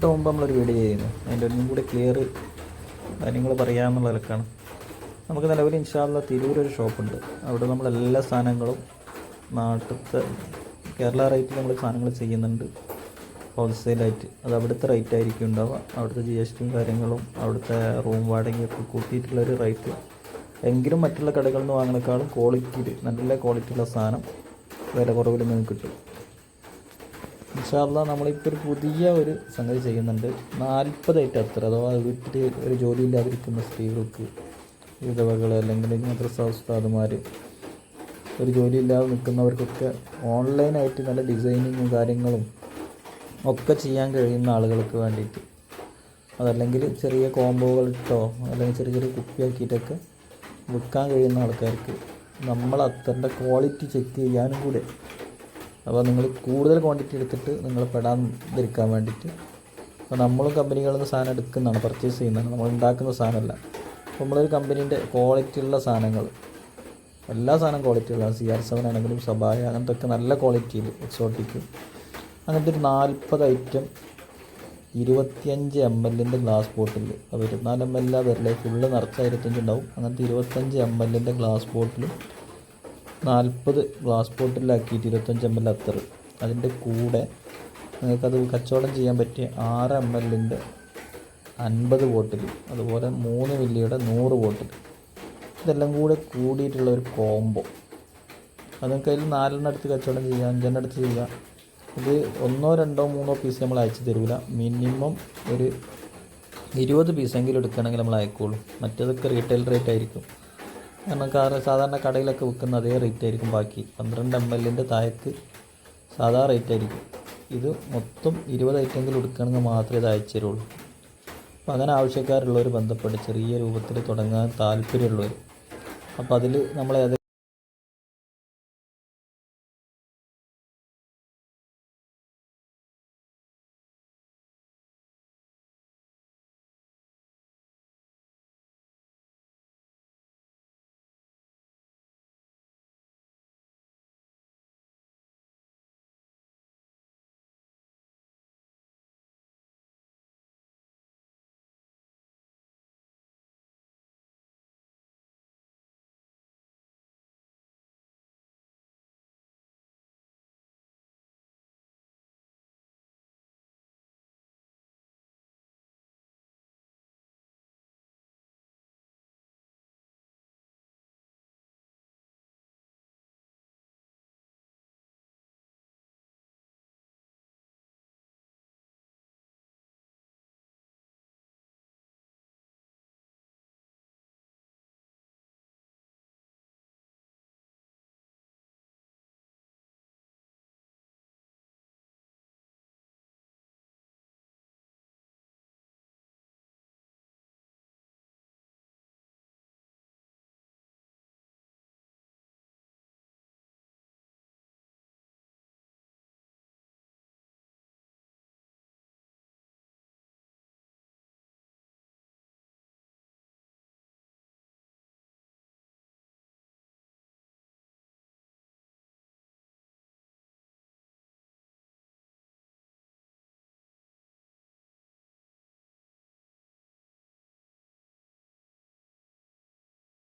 തൊട്ട് മുമ്പ് നമ്മളൊരു വീഡിയോ ചെയ്യുന്നു. അതിന്റെ ഒന്നും കൂടി ക്ലിയർ കാര്യങ്ങൾ പറയാമെന്നുള്ള നിലക്കാണ്. നമുക്ക് നിലവിൽ ഇൻഷാല്ല തിരൂരൊരു ഷോപ്പുണ്ട് അവിടെ നമ്മൾ എല്ലാ സാധനങ്ങളും നാട്ടിലത്തെ കേരള റേറ്റിൽ നമ്മൾ സാധനങ്ങൾ ചെയ്യുന്നുണ്ട്. ഹോൾസെയിലായിട്ട് അത് അവിടുത്തെ റേറ്റ് ആയിരിക്കും ഉണ്ടാവുക. അവിടുത്തെ ജി എസ് ടിയും കാര്യങ്ങളും അവിടുത്തെ റൂം വാടകയൊക്കെ കൂട്ടിയിട്ടുള്ളൊരു റേറ്റ് എങ്കിലും മറ്റുള്ള കടകളിൽ നിന്ന് വാങ്ങുന്നേക്കാളും ക്വാളിറ്റിയിൽ നല്ല ക്വാളിറ്റിയുള്ള സാധനം വില കുറവിൽ നിങ്ങൾക്ക് കിട്ടും. ഇൻഷാല്ല നമ്മളിപ്പോൾ ഒരു പുതിയ ഒരു സംഗതി ചെയ്യുന്നുണ്ട്. നാൽപ്പത് അത്ര അഥവാ വീട്ടിൽ ഒരു ജോലിയില്ലാതിരിക്കുന്ന സ്ത്രീകൾക്ക് വിധവകൾ അല്ലെങ്കിൽ മദ്രസ ഉസ്താദുമാർ ഒരു ജോലിയില്ലാതെ നിൽക്കുന്നവർക്കൊക്കെ ഓൺലൈനായിട്ട് നല്ല ഡിസൈനിങ്ങും കാര്യങ്ങളും ഒക്കെ ചെയ്യാൻ കഴിയുന്ന ആളുകൾക്ക് വേണ്ടിയിട്ട്. അതല്ലെങ്കിൽ ചെറിയ കോംബോകൾ ഇട്ടോ അല്ലെങ്കിൽ ചെറിയ ചെറിയ കുപ്പിയാക്കിയിട്ടൊക്കെ വിൽക്കാൻ കഴിയുന്ന ആൾക്കാർക്ക് നമ്മൾ അത്തറിന്റെ ക്വാളിറ്റി ചെക്ക് ചെയ്യാനും കൂടെ അപ്പോൾ നിങ്ങൾ കൂടുതൽ ക്വാണ്ടിറ്റി എടുത്തിട്ട് നിങ്ങൾ പെടാതിരിക്കാൻ വേണ്ടിയിട്ട് അപ്പോൾ നമ്മളും കമ്പനികളിൽ നിന്ന് സാധനം എടുക്കുന്നതാണ് പർച്ചേസ് ചെയ്യുന്നതാണ്. നമ്മൾ ഉണ്ടാക്കുന്ന സാധനമല്ല. അപ്പോൾ നമ്മളൊരു കമ്പനീന്റെ ക്വാളിറ്റി ഉള്ള സാധനങ്ങൾ എല്ലാ സാധനം ക്വാളിറ്റി ഉള്ള സി ആർ സെവൻ ആണെങ്കിലും സബായ അങ്ങനത്തെ ഒക്കെ നല്ല ക്വാളിറ്റിയിൽ എക്സോട്ടിക്ക് അങ്ങനത്തെ ഒരു നാൽപ്പത് ഐറ്റം ഇരുപത്തിയഞ്ച് എം എല്ലിന്റെ ഗ്ലാസ് ബോട്ടിൽ അപ്പോൾ ഇരുപത്തിനാല് എം എൽ വരലെ. ഫുള്ള് നിറച്ച ഇരുപത്തഞ്ച് ഉണ്ടാവും. അങ്ങനത്തെ ഇരുപത്തഞ്ച് എം എല്ലിന്റെ ഗ്ലാസ് ബോട്ടിലും നാൽപ്പത് ഗ്ലാസ് ബോട്ടിലാക്കിയിട്ട് ഇരുപത്തഞ്ച് എം എൽ അത്തർ അതിന്റെ കൂടെ നിങ്ങൾക്കത് കച്ചവടം ചെയ്യാൻ പറ്റിയ ആറ് എം എല്ലിന്റെ അൻപത് ബോട്ടിൽ അതുപോലെ മൂന്ന് മില്ലിയുടെ നൂറ് ബോട്ടിൽ ഇതെല്ലാം കൂടെ കൂടിയിട്ടുള്ള ഒരു കോംബോ അത് നിങ്ങൾക്ക് അതിൽ നാലെണ്ണം അടുത്ത് കച്ചവടം ചെയ്യാം അഞ്ചെണ്ണം അടുത്ത് ചെയ്യാം. ഇത് ഒന്നോ രണ്ടോ മൂന്നോ പീസ് നമ്മൾ അയച്ചു തരില്ല മിനിമം ഒരു ഇരുപത് പീസെങ്കിലും എടുക്കുകയാണെങ്കിൽ നമ്മൾ അയക്കുള്ളൂ. മറ്റേതൊക്കെ റീറ്റെയിൽ റേറ്റ് ആയിരിക്കും. കാരണം കാരണം സാധാരണ കടയിലൊക്കെ വിൽക്കുന്ന അതേ റേറ്റ് ആയിരിക്കും. ബാക്കി പന്ത്രണ്ട് എം എല്ലിന്റെ താഴേക്ക് സാധാ റേറ്റ് ആയിരിക്കും. ഇത് മൊത്തം ഇരുപത് ഐറ്റമെങ്കിലും എടുക്കണമെങ്കിൽ മാത്രമേ ഇത് അയച്ചു തരുള്ളൂ അപ്പോൾ അങ്ങനെ ആവശ്യക്കാരുള്ളവർ ബന്ധപ്പെട്ട് ചെറിയ രൂപത്തിൽ തുടങ്ങാൻ താല്പര്യമുള്ളവർ. അപ്പോൾ അതിൽ നമ്മൾ